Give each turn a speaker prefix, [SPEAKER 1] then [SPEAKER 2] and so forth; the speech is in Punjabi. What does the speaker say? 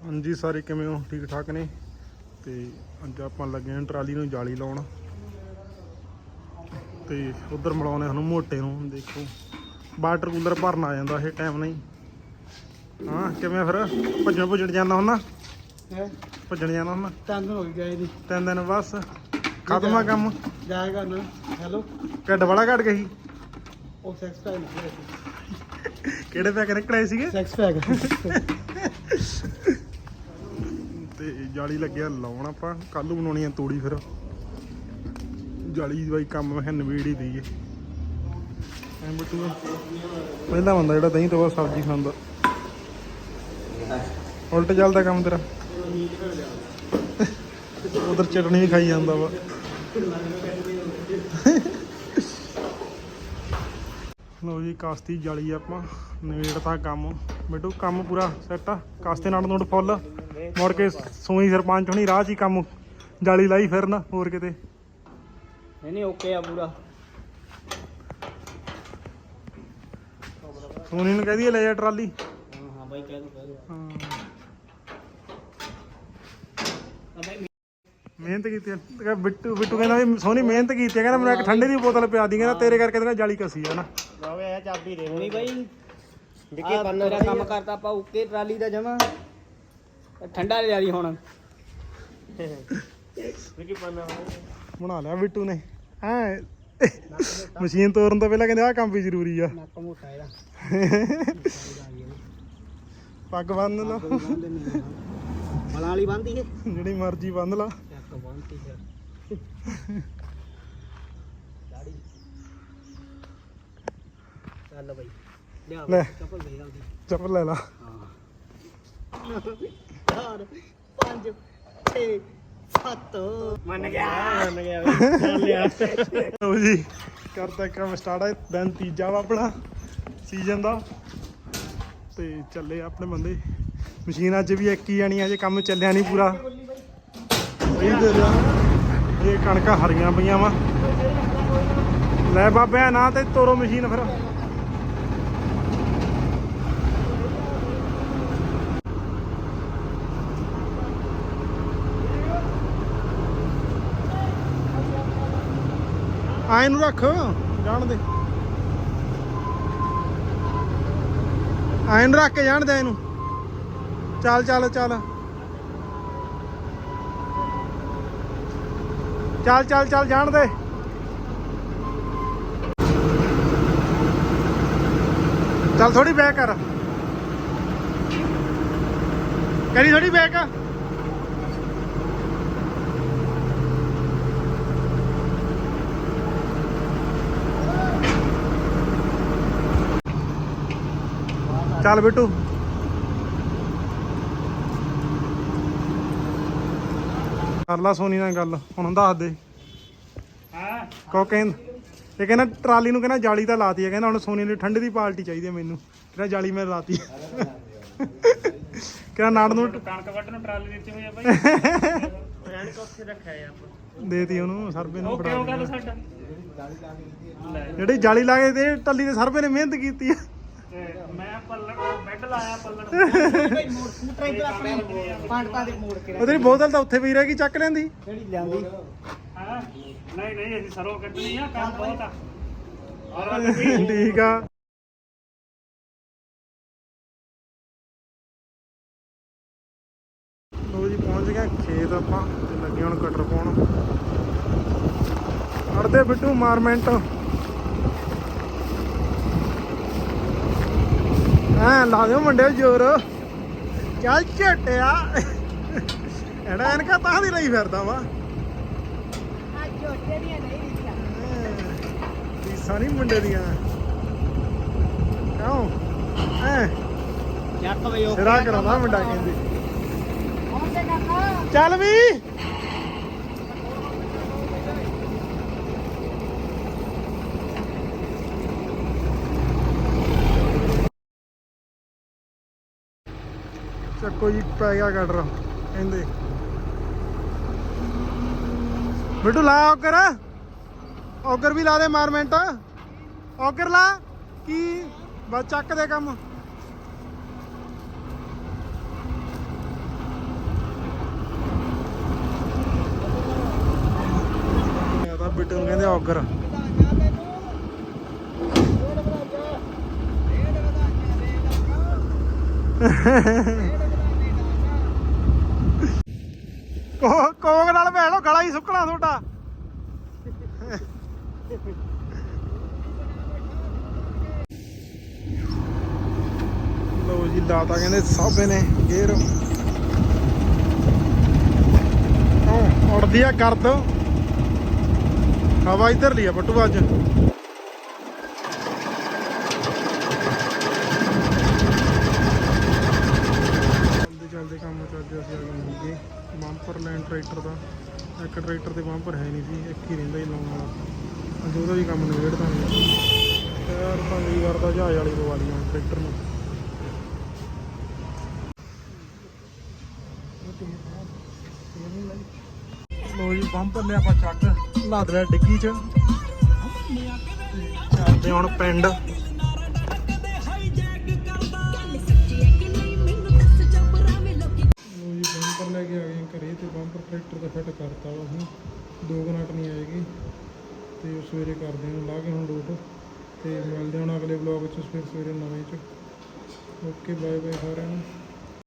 [SPEAKER 1] ਹਾਂਜੀ ਸਾਰੇ ਕਿਵੇਂ ਹੋ? ਠੀਕ ਠਾਕ ਨੇ? ਤੇ ਅੱਜ ਆਪਾਂ ਲੱਗੇ ਹਾਂ ਟਰਾਲੀ ਨੂੰ ਜਾਲੀ ਲਾਉਣ। ਤੇ ਉਧਰ ਮਿਲਾਉਣੇ ਸਾਨੂੰ ਮੋਟੇ ਨੂੰ ਦੇਖੋ। ਵਾਟਰ ਕੂਲਰ ਭਰਨ ਆ ਜਾਂਦਾ ਇਹ ਟਾਈਮ ਨਹੀਂ। ਹਾਂ ਕਿਵੇਂ ਫਿਰ? ਭੱਜਣ ਭੁੱਜਣ ਜਾਂਦਾ ਹੁੰਦਾ?
[SPEAKER 2] ਹੈ?
[SPEAKER 1] ਭੱਜਣ ਜਾਂਦਾ ਹੁੰਦਾ?
[SPEAKER 2] ਤੰਗ ਹੋ ਗਏ ਦੀ
[SPEAKER 1] ਤਿੰਨ ਦਿਨ ਬਸ। ਖਤਮ ਆ ਕੰਮ?
[SPEAKER 2] ਜਾਏਗਾ ਨਾ। ਹੈਲੋ
[SPEAKER 1] ਬੜਾ ਘਟ ਗਿਆ ਸੀ?
[SPEAKER 2] ਉਹ ਸੈਕਸ ਪੈਕ ਨਿਕਲਿਆ ਸੀ
[SPEAKER 1] ਕਿਹੜੇ ਪੈਕ ਨਿਕਲੇ ਸੀਗੇ?
[SPEAKER 2] ਸੈਕਸ ਪੈਕ
[SPEAKER 1] ਤੇ ਜਾਲੀ ਲੱਗਿਆ, ਲਾਉਣ ਆਪਾਂ। ਕੱਲ ਨੂੰ ਬਣਾਉਣੀ ਆ ਤੂੜੀ ਫਿਰ। ਜਾਲੀ ਬਾਈ ਕੰਮ ਮੈਂ ਕਿਹਾ ਨਵੇੜ ਹੀ। ਦਈਏ ਐਂ ਬਟੂ ਪਹਿਲਾ ਬੰਦਾ ਜਿਹੜਾ ਦਹੀਂ ਤੋਂ ਬਾਅਦ ਸਬਜ਼ੀ ਖਾਂਦਾ। ਉਲਟ ਚੱਲਦਾ ਕੰਮ ਤੇਰਾ। ਉਧਰ ਚਟਣੀ ਵੀ ਖਾਈ ਜਾਂਦਾ ਵਾ। ਲੋ ਜੀ, ਕਾਸਤੀ ਜਾਲੀ ਆਪਾਂ। ਨਵੇੜਤਾ ਕੰਮ। ਬੇਟੂ ਕੰਮ ਪੂਰਾ ਸੈੱਟ ਆ। ਕਾਸਤੇ ਨਾਲ ਨੋਟ ਫੁੱਲ। ਮੁੜ ਕੇ ਸੋਈ ਸਰਪੰਚ ਹੁਣੀ ਰਾਹ 'ਚ ਹੀ ਕੰਮ ਜਾਲੀ ਲਾਈ ਫਿਰਨ ਹੋਰ ਕਿਤੇ।
[SPEAKER 2] ਨਹੀਂ ਨਹੀਂ ਓਕੇ ਆ ਪੂਰਾ।
[SPEAKER 1] ਸੋਨੀ ਨੂੰ ਕਹਦੀ ਲੈ ਜਾ ਟਰਾਲੀ।
[SPEAKER 2] ਹਾਂ ਹਾਂ ਬਾਈ ਕਹਿ ਦੋ ਕਹਿ ਦੋ।
[SPEAKER 1] ਹਾਂ।
[SPEAKER 2] ਆ ਬਾਈ
[SPEAKER 1] ਮਿਹਨਤ ਕੀਤੀ ਆ। ਤੇ ਕਹਿੰਦਾ ਬਿੱਟੂ ਬਿੱਟੂ ਕਹਿੰਦਾ ਵੀ ਸੋਨੀ ਮਿਹਨਤ ਕੀਤੀ ਆ। ਕਹਿੰਦਾ ਮੈਨੂੰ ਇੱਕ ਠੰਡੇ ਦੀ ਬੋਤਲ ਪਿਆ ਦੀ। ਕਹਿੰਦਾ ਤੇਰੇ ਕਰਕੇ ਕਹਿੰਦਾ ਜਾਲੀ ਕਸੀ ਆ ਨਾ।
[SPEAKER 2] ਲਾਵੇ ਆ ਚਾਬੀ ਦੇ। ਨਹੀਂ ਬਾਈ। ਵਿੱਕੀ ਪੰਨ ਤੇਰਾ ਕੰਮ ਕਰਤਾ ਆਪਾਂ ਓਕੇ ਟਰਾਲੀ ਦਾ ਜਮਾ। ਠੰਡਾ ਲਿਆ ਦੀ ਹੁਣ। ਵਿੱਕੀ ਪੰਨ
[SPEAKER 1] ਬਣਾ ਲਿਆ ਬਿੱਟੂ ਨੇ। ਹੈ? ਮਸ਼ੀਨ ਤੋਰਨ ਤੋਂ ਪਹਿਲਾਂ ਕਹਿੰਦੇ ਆਹ ਕੰਮ ਵੀ ਜ਼ਰੂਰੀ ਆ।
[SPEAKER 2] ਨੱਕ ਮੋਟਾ ਇਹਦਾ।
[SPEAKER 1] ਪੱਗ ਬੰਨ ਲਾ।
[SPEAKER 2] ਬਲਾਂ ਵਾਲੀ ਬੰਦੀ ਹੈ
[SPEAKER 1] ਜਿਹੜੀ ਮਰਜ਼ੀ ਬੰਨ ਲਾ।
[SPEAKER 2] ਚੱਕ ਬੰਦੀ ਫਿਰ ਦਾੜੀ। ਚੱਲ ਬਾਈ। ਲਿਆ
[SPEAKER 1] ਲੈ।
[SPEAKER 2] ਚੱਪਲ ਦੇ ਆਉਂਦੀ
[SPEAKER 1] ਚੱਪਲ ਲੈ ਲਾ।
[SPEAKER 2] ਹਾਂ। ਚਾਰ ਪੰਜ ਛੇ ਸੱਤ। ਮੰਨ ਗਿਆ। ਮੰਨ ਗਿਆ ਚੱਲ ਲਿਆ
[SPEAKER 1] ਲਓ ਜੀ ਕਰਦਾ ਕੰਮ ਸਟਾਰਟ ਹੈ ਦਿਨ ਤੀਜਾ ਵਾ ਆਪਣਾ ਸੀਜ਼ਨ ਦਾ। ਤੇ ਚੱਲੇ ਆਪਣੇ ਬੰਦੇ। ਮਸ਼ੀਨ ਅੱਜ ਵੀ ਇੱਕ ਹੀ ਆਣੀ ਅਜੇ ਕੰਮ ਚੱਲਿਆ ਨਹੀਂ ਪੂਰਾ। ਸਹੀ ਦੇ ਰਿਹਾ ਇਹ ਕਣਕਾਂ ਹਰੀਆਂ ਪਈਆਂ ਵਾ। ਲੈ ਬਾਬਿਆ ਨਾ ਤੇ ਤੋਰੋ ਮਸ਼ੀਨ ਫਿਰ। ਆਏ ਨੂੰ ਰੱਖ, ਜਾਣ ਦੇ। ਆਏ ਨੂੰ ਰੱਖ ਕੇ ਜਾਣ ਦੇ ਇਹਨੂੰ। ਚੱਲ ਚੱਲ ਚੱਲ। ਚੱਲ ਚੱਲ ਚੱਲ, ਜਾਣ ਦੇ। ਚੱਲ ਥੋੜੀ ਬੈਕ ਕਰ। ਕਰੀ ਥੋੜੀ ਬੈਕ ਚੱਲ ਬਿੱਟੂ। ਕਰ ਲਾ ਸੋਨੀ ਨਾਲ ਗੱਲ ਹੁਣ ਦੱਸ ਦੇ।
[SPEAKER 2] ਹਾਂ?
[SPEAKER 1] ਕੋ ਕਹਿੰਦਾ ਇਹ ਕਹਿੰਦਾ ਟਰਾਲੀ ਨੂੰ ਕਹਿੰਦਾ ਜਾਲੀ ਤਾਂ ਲਾਤੀ ਹੈ ਕਹਿੰਦਾ ਹੁਣ ਸੋਨੀ ਨੂੰ ਠੰਡੇ ਦੀ ਪਾਰਟੀ ਚਾਹੀਦੀ ਹੈ ਮੈਨੂੰ। ਕਹਿੰਦਾ ਜਾਲੀ ਮੈਂ ਲਾਤੀ। ਹੈ। ਕਹਿੰਦਾ ਨਾੜ ਨੂੰ
[SPEAKER 2] ਕਣਕ ਵੱਢ ਨੂੰ ਟਰਾਲੀ ਦਿੱਤੀ ਹੋਈ ਆ ਬਾਈ। ਰਹਿਣ ਕੋ ਉੱਥੇ ਰੱਖਿਆ ਆ ਆਪਾਂ
[SPEAKER 1] ਦੇਤੀ ਉਹਨੂੰ ਸਰਬੇ ਨੂੰ ਫੜਾ।
[SPEAKER 2] ਸਾਡਾ?
[SPEAKER 1] ਜਿਹੜੀ ਜਾਲੀ ਲਾ ਕੇ ਤੇ ਟੱਲੀ ਦੇ ਸਰਬੇ ਨੇ ਮਿਹਨਤ ਕੀਤੀ
[SPEAKER 2] ਮੈਂ ਬੈੱਡ ਲਾਇਆ ਪੱਲਣ ਭਾਈ ਮੋੜ ਸਕੂਟਰ ਇੱਧਰ ਆਪਣੇ ਪਾਂਟਾ ਦੇ ਮੋੜ ਕੇ
[SPEAKER 1] ਉਹ ਤੇਰੀ ਬੋਤਲ ਤਾਂ ਉੱਥੇ ਪਈ ਰਹੇਗੀ ਚੱਕ ਲੈਂਦੀ।
[SPEAKER 2] ਜਿਹੜੀ ਲਿਆਂਦੀ? ਹਾਂ? ਨਹੀਂ ਨਹੀਂ ਅਸੀਂ ਸਰੋਂ ਕੱਢਣੀ ਆ ਕੰਮ ਬਹੁਤ ਆ।
[SPEAKER 1] ਠੀਕ ਆ। ਲੋ ਜੀ ਪਹੁੰਚ ਗਏ ਖੇਤ ਆਪਾਂ ਤੇ ਲੱਗੇ ਹੁਣ ਕਟਰ ਪਾਉਣ। ਅੜਦੇ ਬਿੱਟੂ ਮਾਰਮੈਂਟ। ਹਾਂ ਲਾ ਦਿਓ ਮੁੰਡੇ ਜ਼ੋਰ। ਚੱਲ ਝਟਿਆ। ਐਡਾ ਐਨਕਾ ਤਾਂ ਦੀ ਲਈ ਫਿਰਦਾ ਵਾ। ਰੀਸਾਂ ਨਹੀਂ ਮੁੰਡੇ ਦੀਆਂ। ਕਿਉਂ? ਐ
[SPEAKER 2] ਚੱਕ ਬਈ ਓਕੇ
[SPEAKER 1] ਸਿਰਾ ਕਰਾਉਂਦਾ ਮੁੰਡਾ ਕਹਿੰਦੇ। ਚੱਲ ਵੀ। ਚੱਕੋ ਜੀ ਪੈ ਗਿਆ ਕਟਰ ਕਹਿੰਦੇ ਬਿੱਟੂ ਲਾ ਔਕਰ। ਔਕਰ ਵੀ ਲਾ ਦੇ ਮਾਰ ਮਿੰਟ। ਔਕਰ ਲਾ। ਕੀ? ਬਸ ਚੱਕ ਦੇ ਕੰਮ। ਬਿੱਟੂ ਨੂੰ ਕਹਿੰਦੇ ਔਕਰ। ਡੇਢ ਵਧਾ ਕੇ ਕੋਗ ਨਾਲ ਭੈਣੋ ਗਲਾ ਹੀ ਸੁੱਕਣਾ ਤੁਹਾਡਾ। ਲੋ ਜੀ, ਲਾਤਾ ਕਹਿੰਦੇ ਸਾਬੇ ਨੇ ਗੇਰ ਉੜਦੀ ਆ ਕਰਦ ਹਵਾ ਇਧਰ ਲਈ ਆ, ਬੱਟੂ ਅੱਜ ਚੱਲਦੇ ਚੱਲਦੇ ਕੰਮ ਕਰਦੇ ਅਸੀਂ ਆ ਗਏ ਮੁੱਗੇ ਬੰਪਰ ਲੈਣ ਟਰੈਕਟਰ ਦਾ ਇੱਕ ਟਰੈਕਟਰ ਤੇ ਬੰਪਰ ਹੈ ਨਹੀਂ ਸੀ ਇੱਕ ਹੀ ਰਹਿੰਦਾ ਹੀ ਲਾਉਣ ਵਾਲਾ। ਅੱਜ ਉਹਦਾ ਵੀ ਕੰਮ ਨਿਬੇੜ ਦਾਂਗੇ ਯਾਰ ਤਾਂ ਵੀ ਕਰਦਾ ਜਹਾਜ਼ ਵਾਲੀ ਪਵਾ ਲਈ ਟਰੈਕਟਰ ਨੂੰ। ਲੋ ਜੀ ਬੰਪਰ ਲਿਆ ਆਪਾਂ ਚੱਕ। ਲਾਦ ਲਿਆ ਡਿੱਗੀ ਚ। ਤੇ ਹੁਣ ਪਿੰਡ। ਘਰੇ ਤੇ ਟਰੈਕਟਰ ਤੇ ਫਿੱਟ ਕਰਤਾ ਵਾ ਹੁਣ, ਦੋ ਗਨਾਟ ਨਹੀਂ ਆਏਗੀ ਤੇ ਉਹ ਸਵੇਰੇ ਕਰਦੇ ਨੂੰ ਲਾ ਕੇ ਹੁਣ ਲੋਟ ਤੇ ਮਿਲਦੇ ਹੁਣ ਅਗਲੇ ਵਲੌਗ ਚ ਫਿਰ ਸਵੇਰੇ ਨਵੇਂ ਚ। ਓਕੇ ਬਾਏ ਬਾਏ ਸਾਰਿਆਂ ਨੂੰ।